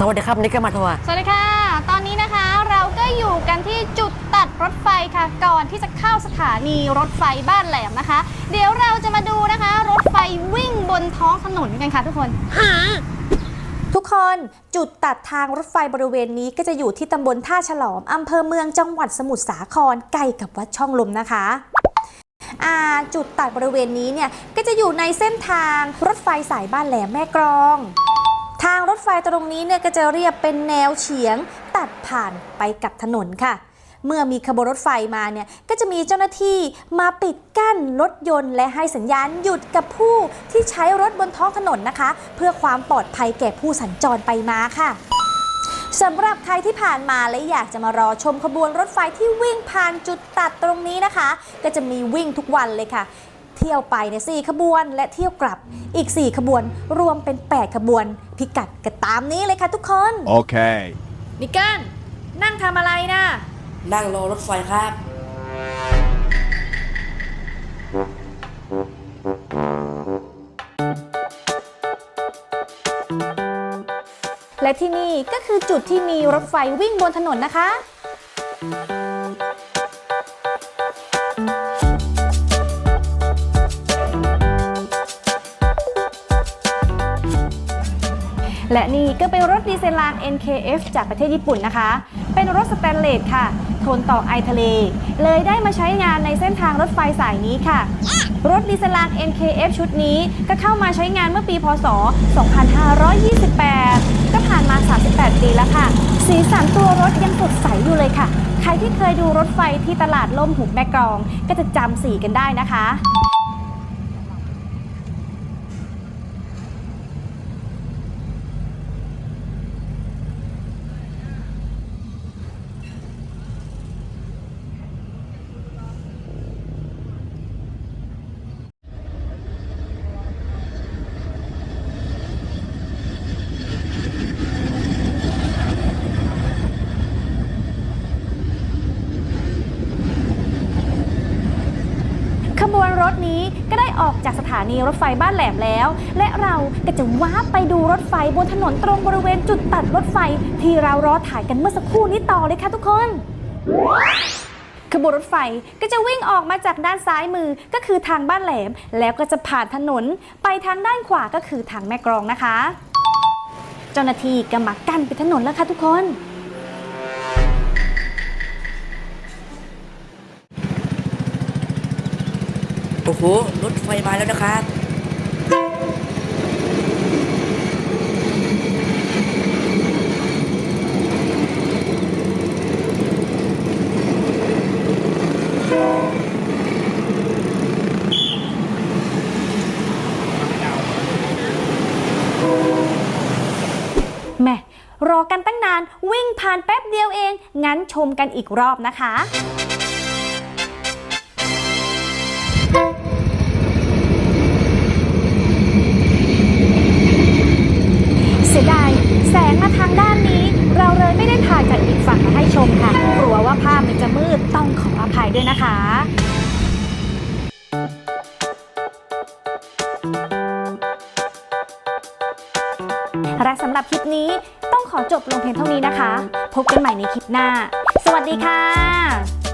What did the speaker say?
สวัสดีครับนิกเกอร์มาทัวร์สวัสดีค่ะ ตอนนี้นะคะเราก็อยู่กันที่จุดตัดรถไฟค่ะ ก่อนที่จะเข้าสถานีรถไฟบ้านแหลมนะคะ เดี๋ยวเราจะมาดูนะคะ รถไฟวิ่งบนท้องถนนกันค่ะทุกคน ทุกคนจุดตัดทางรถไฟบริเวณนี้ก็จะอยู่ที่ตำบลท่าฉลอมอำเภอเมืองจังหวัดสมุทรสาครใกล้กับวัดช่องลมนะคะอ่าจุดตัดบริเวณนี้เนี่ยก็จะอยู่ในเส้นทางรถไฟสายบ้านแหลมแม่กรอง ทางรถไฟตรงนี้เนี่ยก็จะเรียบเป็นแนวเฉียงตัดผ่านไปกับถนนค่ะ เมื่อมีขบวนรถไฟมาเนี่ยก็จะมีเจ้าหน้าที่มาปิดกั้นรถยนต์ และให้สัญญาณหยุดกับผู้ที่ใช้รถบนท้องถนนนะคะ เพื่อความปลอดภัยแก่ผู้สัญจรไปมาค่ะสำหรับใครที่ผ่านมาและอยากจะมารอชมขบวนรถไฟที่วิ่งผ่านจุดตัดตรงนี้นะคะ ก็จะมีวิ่งทุกวันเลยค่ะ เที่ยวไปเนี่ยสี่ขบวนและเที่ยวกลับอีก 4 ขบวน รวมเป็น 8 ขบวน พิกัดก็ตามนี้เลยค่ะทุกคน Okay. นิกเกิลนั่งทำอะไรนะนั่งรอรถไฟครับ และที่นี่ก็คือจุดที่มีรถไฟวิ่งบนถนนนะคะ และนี่ก็เป็นรถดีเซลราง NKF จากประเทศญี่ปุ่นนะคะ เป็นรถสแตนเลสค่ะ ทนต่อไอทะเล เลยได้มาใช้งานในเส้นทางรถไฟสายนี้ค่ะ รถดีเซลราง NKF ชุดนี้ก็เข้ามาใช้งานเมื่อปีพศ 2528 ก็ผ่านมา 38 ปีแล้วค่ะ สีสันตัวรถยังสดใสอยู่เลยค่ะ ใครที่เคยดูรถไฟที่ตลาดล่มหุบแม่กลอง ก็จะจำสีกันได้นะคะ วนรถนี้ก็ได้ออกจากสถานีรถไฟบ้านแหลมแล้ว และเราก็จะว้าไปดูรถไฟบนถนนตรงบริเวณจุดตัดรถไฟ ที่เรารอถ่ายกันเมื่อสักครู่นี้ต่อเลยค่ะทุกคนขบวนรถไฟก็จะวิ่งออกมาจากด้านซ้ายมือก็คือทางบ้านแหลม แล้วก็จะผ่านถนนไปทางด้านขวาก็คือทางแม่กรองนะคะ เจ้าหน้าที่ก็มากั้นเป็นถนนแล้วค่ะทุกคน โอ้โห รถไฟมาแล้วนะครับแหม่รอกันตั้งนานวิ่งผ่านแป๊บเดียวเอง งั้นชมกันอีกรอบนะคะ ต้องขออภัยด้วยนะคะ และสำหรับคลิปนี้ต้องขอจบลงเพียงเท่านี้นะคะ พบกันใหม่ในคลิปหน้า สวัสดีค่ะ